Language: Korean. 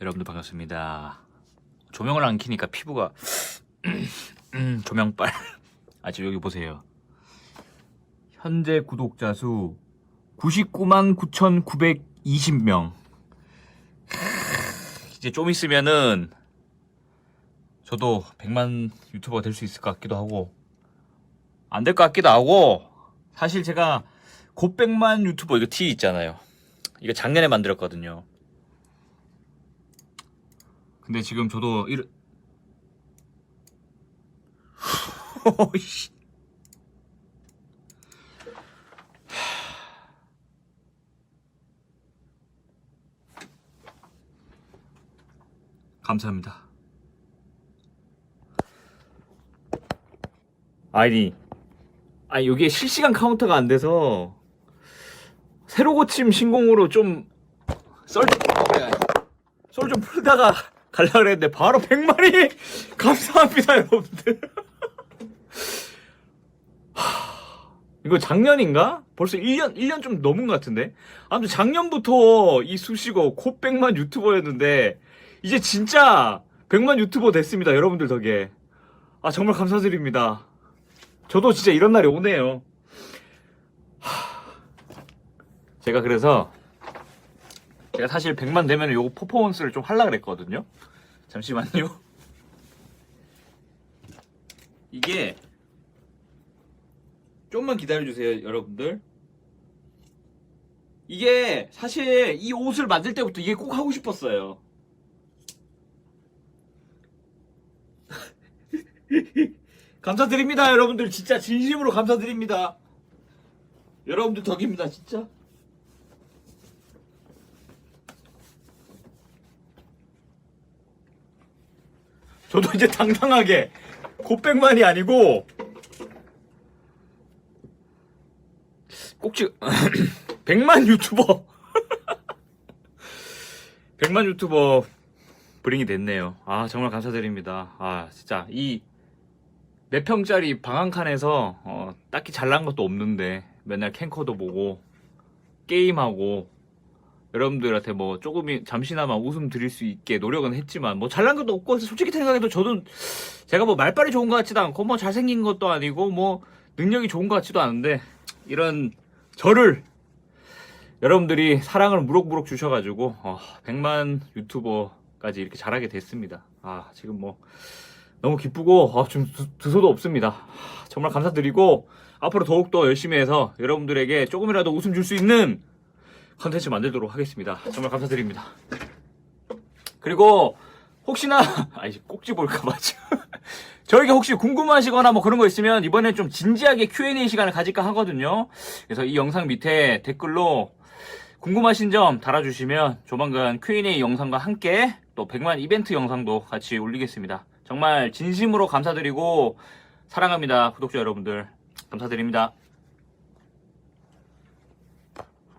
여러분들 반갑습니다. 조명을 안 켜니까 피부가 음, 조명빨. 아 지금 여기 보세요. 현재 구독자 수 99만 9,920명. 이제 좀 있으면은 저도 100만 유튜버가 될 수 있을 것 같기도 하고 안 될 것 같기도 하고 사실 제가 곧 100만 유튜버 이거 티 있잖아요. 이거 작년에 만들었거든요. 근데 지금 저도 일 씨. 감사합니다. 아니, 아니 여기에 실시간 카운터가 안 돼서 새로 고침 신공으로 좀 썰, 썰좀 풀다가 갈라 그랬는데 바로 100마리 감사합니다 여러분들. 하, 이거 작년인가? 벌써 1년 1년 좀 넘은 것 같은데. 아무튼 작년부터 이 수식어 곧 100만 유튜버였는데 이제 진짜 100만 유튜버 됐습니다 여러분들 덕에. 아 정말 감사드립니다. 저도 진짜 이런 날이 오네요. 하, 제가 그래서 제가 사실 100만 되면 요거 퍼포먼스를 좀 하려고 그랬거든요. 잠시만요. 이게 좀만 기다려주세요, 여러분들. 이게 사실 이 옷을 만들 때부터 이게 꼭 하고 싶었어요. 감사드립니다, 여러분들. 진짜 진심으로 감사드립니다. 여러분들 덕입니다, 진짜. 저도 이제 당당하게 곱백만이 아니고 꼭지 100만 유튜버 100만 유튜버 브링이 됐네요. 아 정말 감사드립니다. 아 진짜 이 몇 평짜리 방 한 칸에서 어, 딱히 잘난 것도 없는데 맨날 캠코더 보고 게임하고 여러분들한테 뭐 조금이 잠시나마 웃음 드릴 수 있게 노력은 했지만 뭐 잘난 것도 없고 솔직히 생각해도 저도 제가 뭐 말빨이 좋은 것 같지도 않고 뭐 잘생긴 것도 아니고 뭐 능력이 좋은 것 같지도 않은데 이런 저를 여러분들이 사랑을 무럭무럭 주셔가지고 어, 100만 유튜버까지 이렇게 잘하게 됐습니다. 아 지금 뭐 너무 기쁘고 아, 좀 두, 두서도 없습니다. 하, 정말 감사드리고 앞으로 더욱더 열심히 해서 여러분들에게 조금이라도 웃음 줄 수 있는 컨텐츠 만들도록 하겠습니다. 정말 감사드립니다. 그리고 혹시나 아이 꼭지 볼까봐 저에게 혹시 궁금하시거나 뭐 그런 거 있으면 이번에 좀 진지하게 Q&A 시간을 가질까 하거든요. 그래서 이 영상 밑에 댓글로 궁금하신 점 달아주시면 조만간 Q&A 영상과 함께 또 100만 이벤트 영상도 같이 올리겠습니다. 정말 진심으로 감사드리고 사랑합니다. 구독자 여러분들. 감사드립니다.